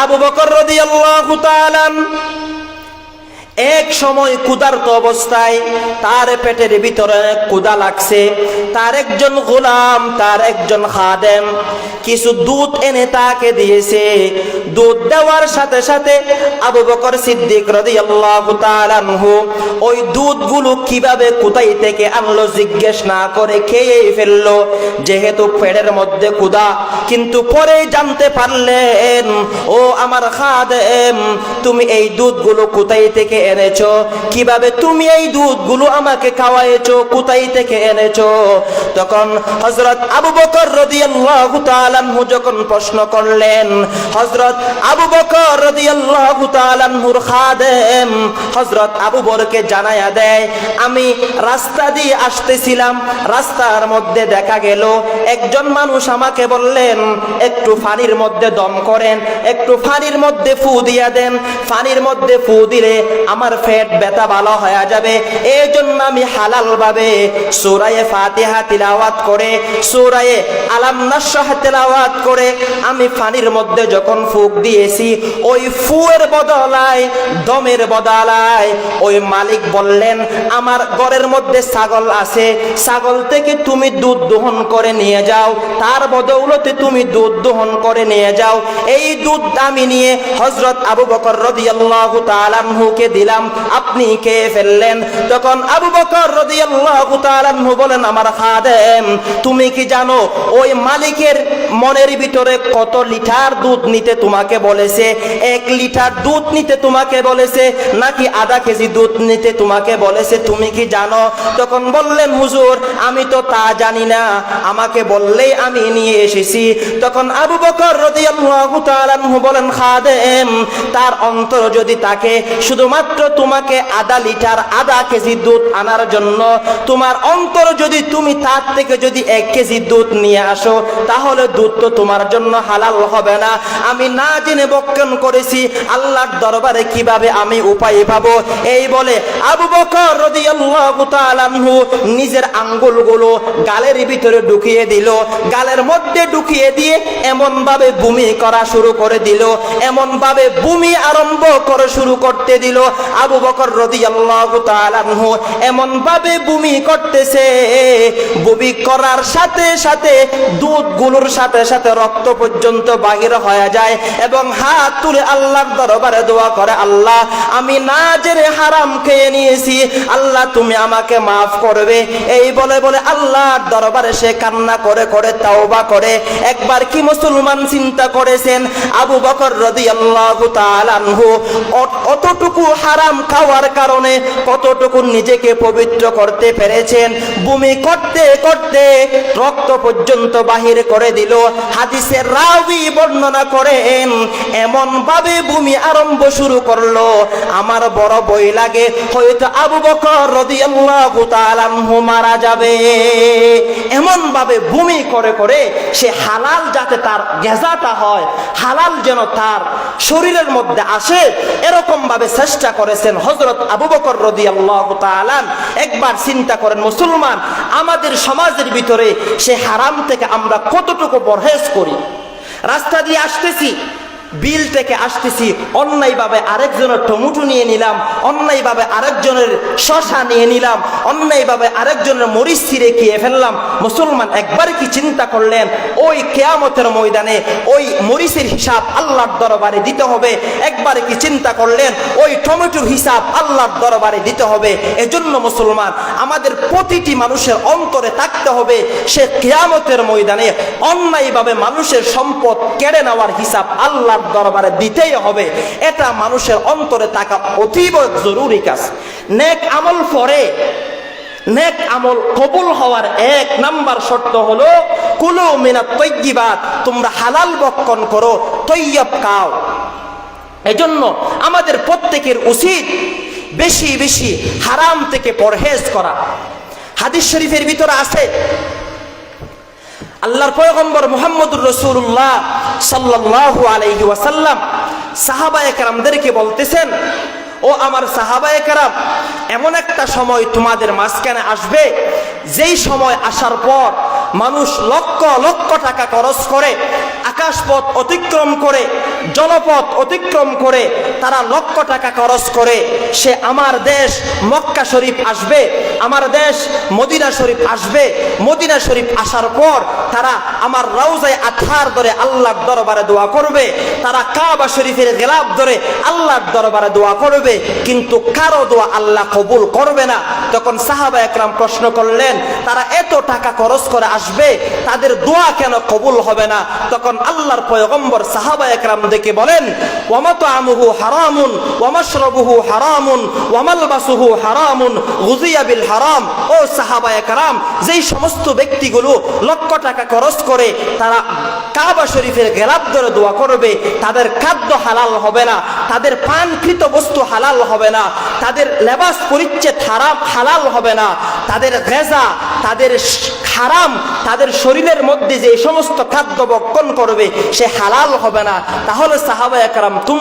আবু বকর রদি তাআলা এক সময় ক্ষুধার্ত অবস্থায় তার পেটের ভিতরে কুদা লাগছে। তার একজন গোলাম, তার একজন খাদেম। কিছু দুধ এনে তাকে দিয়েছে। দুধ দেওয়ার সাথে সাথে আবু বকর সিদ্দিক রাদিয়াল্লাহু ওই দুধগুলো কীভাবে কোথায় থেকে আনলো জিজ্ঞেস না করে খেয়ে ফেলল। যেহেতু পেটের মধ্যে কুদা কিন্তু পরে জানতে পারলেন, ও আমার খাদেম, তুমি এই দুধগুলো কোথায় থেকে এনেছো? কীভাবে তুমি এই দুধগুলো আমাকে খাওয়াইছো কোথায় থেকে এনেছো? তখন হযরত আবু বকর রাদিয়াল্লাহু তাআলা আনহু যখন প্রশ্ন করলেন, হযরত আবু বকর রাদিয়াল্লাহু তাআলা আনহুর খাদেম, হযরত আবু বকরকে জানায়া দেয়, আমি রাস্তা দিয়ে আসতেছিলাম, রাস্তার মধ্যে দেখা গেল, একজন মানুষ আমাকে বললেন, একটু পানির মধ্যে দম করেন, একটু পানির মধ্যে ফু দিয়া দেন পানির মধ্যে ফু দিলে আমার পেট ব্যথা ভালো হয়ে যাবে। এই জন্য আমি হালাল ভাবে সুরায়ে ফাতিহা তিলাওয়াত করে, সুরায়ে আলাম নাশরাহ তিলাওয়াত করে আমি পানির মধ্যে যখন ফুক দিয়েছি, ওই ফুয়ের বদলায়, দমের বদলায়, ওই মালিক বললেন, আমার ঘরের মধ্যে ছাগল আছে, ছাগল থেকে তুমি দুধ দোহন করে নিয়ে যাও, তার বদৌলতে তুমি দুধ দোহন করে নিয়ে যাও। এই দুধ আমি নিয়ে হজরত আবু বকর রদিয়াল্লাহু তাআলাহুকে দিলাম। আপনি খেয়ে ফেললেন? তখন আবু বকর বলেন, আমার খাদেম, তুমি কি জানো, ওই মালিকের মনের ভিতরে কত লিটার দুধ নিতে তোমাকে বলেছে? এক লিটার দুধ নিতে তোমাকে বলেছে, নাকি আধা কেজি দুধ নিতে তোমাকে বলেছে? তুমি কি জানো? তখন বললেন, হুজুর, আমি তো তা জানি না, আমাকে বললেই আমি নিয়ে এসেছি। তখন আবু বকর রাদিয়াল্লাহু তাআলা বলেন, খাদেম, তার অন্তর যদি তাকে শুধুমাত্র তোমাকে আধা লিটার আধা কেজি দুধ আনার জন্য। তোমার অন্তর যদি তুমি তার থেকে যদি এক কেজি দুধ নিয়ে আসো, তাহলে দুধ তো তোমার জন্য হালাল হবে না। আমি না জেনে বক্ষণ করেছি, আল্লাহর দরবারে কীভাবে আমি উপায় পাবো। এই বলে আবু বকর রাদিয়াল্লাহু তাআলা আনহু নিজের আঙ্গুলগুলো গালের ভিতরে ঢুকিয়ে দিল। গালের মধ্যে ঢুকিয়ে দিয়ে এমন ভাবে বমি করা শুরু করে দিল। এমন ভাবে বমি আরম্ভ করে শুরু করতে দিল। আবু বকর রাদিয়াল্লাহু তাআলা আনহু এমন ভাবে বমি করতেছে। বমি করার সাথে সাথে দুধগুলোর সাথে সাথে রক্ত পর্যন্ত বাহির হয়ে যায় এবং হাত তুলে আল্লাহর দরবারে দোয়া করে, আল্লাহ, আমি না জেনে হারাম খেয়ে নিয়েছি। আল্লাহ, তুমি আমাকে মাফ করবে। এই বলে বলে আল্লাহর দরবারে সে কান্না করে করে, তাওবা করে। একবার কি মুসলমান চিন্তা করেছেন? আবু বকর রাদিয়াল্লাহু তাআলা আনহু অ- অতটুকু হারাম খাওয়ার কারণে কতটুকু নিজেকে পবিত্র করতে পেরেছেন, বমি করতে করতে রক্ত পর্যন্ত বাহির করে দিল। হাদিসের রাবি বর্ণনা করেন এমন ভাবে ভূমি আরম্ভ শুরু করল। আমার বড় বই লাগে, হয়তো আবু বকর মারা যাবে। এমন ভাবে ভূমি করে করে সে হালাল যাতে তার গেজাটা হয়, হালাল যেন তার শরীরের মধ্যে আসে এরকম ভাবে চেষ্টা করেছেন হযরত আবু বকর রাদিয়াল্লাহু তাআলা একবার চিন্তা করেন, মুসলমান, আমাদের সমাজের ভিতরে সে হারাম থেকে আমরা কতটুকু পরহেজ করি? রাস্তা দিয়ে আসতেছি, বিল থেকে আসতেছি, অন্যায়ভাবে আরেকজনের টমেটো নিয়ে নিলাম, অন্যায়ভাবে আরেকজনের শশা নিয়ে নিলাম, অন্যায়ভাবে আরেকজনের মরিচ ছিঁড়ে খেয়ে ফেললাম। মুসলমান একবার কি চিন্তা করলেন, ওই কেয়ামতের ময়দানে ওই মরিচের হিসাব আল্লাহর দরবারে দিতে হবে? একবার কি চিন্তা করলেন? ওই টমেটোর হিসাব আল্লাহর দরবারে দিতে হবে। এজন্য মুসলমান, আমাদের প্রতিটি মানুষের অন্তরে থাকতে হবে সে কেয়ামতের ময়দানে অন্যায়ভাবে মানুষের সম্পদ কেড়ে নেওয়ার হিসাব আল্লাহর দরবারে দিতেই হবে। এটা মানুষের অন্তরে থাকা অতীব জরুরি কাজ। নেক আমল পরে, নেক আমল কবুল হওয়ার এক নাম্বার শর্ত হলো, কুলু মিনা তৈগিবাত তোমরা হালাল বক্ষণ করো তৈয়ব খাও। এজন্য আমাদের প্রত্যেকের উচিত বেশি বেশি হারাম থেকে পরহেজ করা। হাদিস শরীফের ভিতরে আছে, আল্লাহর পয়গম্বর মুহাম্মদুর রসুল্লাহ সাল্লাল্লাহু আলাইহি ওয়াসাল্লাম সাহাবা একরামদেরকে বলতেছেন, ও আমার সাহাবা একরাম এমন একটা সময় তোমাদের মাঝখানে আসবে, যেই সময় আসার পর মানুষ লক্ষ লক্ষ টাকা খরচ করে, আকাশপথ অতিক্রম করে জলপথ অতিক্রম করে, তারা লক্ষ টাকা খরচ করে, সে আমার দেশ মক্কা শরীফ আসবে, আমার দেশ মদিনা শরীফ আসবে, মদিনা শরীফ আসার পর তারা আমার রওজায় আঠার ধরে আল্লাহর দরবারে দোয়া করবে, তারা কাবা শরীফের গেলাপ ধরে আল্লাহর দরবারে দোয়া করবে, কিন্তু কারও দোয়া আল্লাহ কবুল করবে না। তখন সাহাবা একরাম প্রশ্ন করলেন, তারা এত টাকা খরচ করে আসবে, তাদের দোয়া কেন কবুল হবে না? তখন আল্লাহর পয়গম্বর সাহাবা একরাম দেখে বলেন ওয়ামাত আমুহু হারামুন, ওয়ামাশরবুহু হারামুন, ওয়ামালবাসুহু হারামুন গুজিয়া বিল হারাম। ও সাহাবা একরাম, যেই সমস্ত ব্যক্তিগুলো লক্ষ টাকা খরচ করে, তারা কাবা শরীফের গেলাপ ধরে দোয়া করবে, তাদের খাদ্য হালাল হবে না, তাদের পানকৃত বস্তু হালাল হবে না, তাদের লেবাস পরিচ্ছেদ হারাম, হালাল হবে না, তাদের গেজা তাদের হারাম, তাদের শরীরের মধ্যে যে সমস্ত খাদ্য বক্ষণ করবে, সে হালাল হবে না। তাহলে সাহাবা একরাম তুমি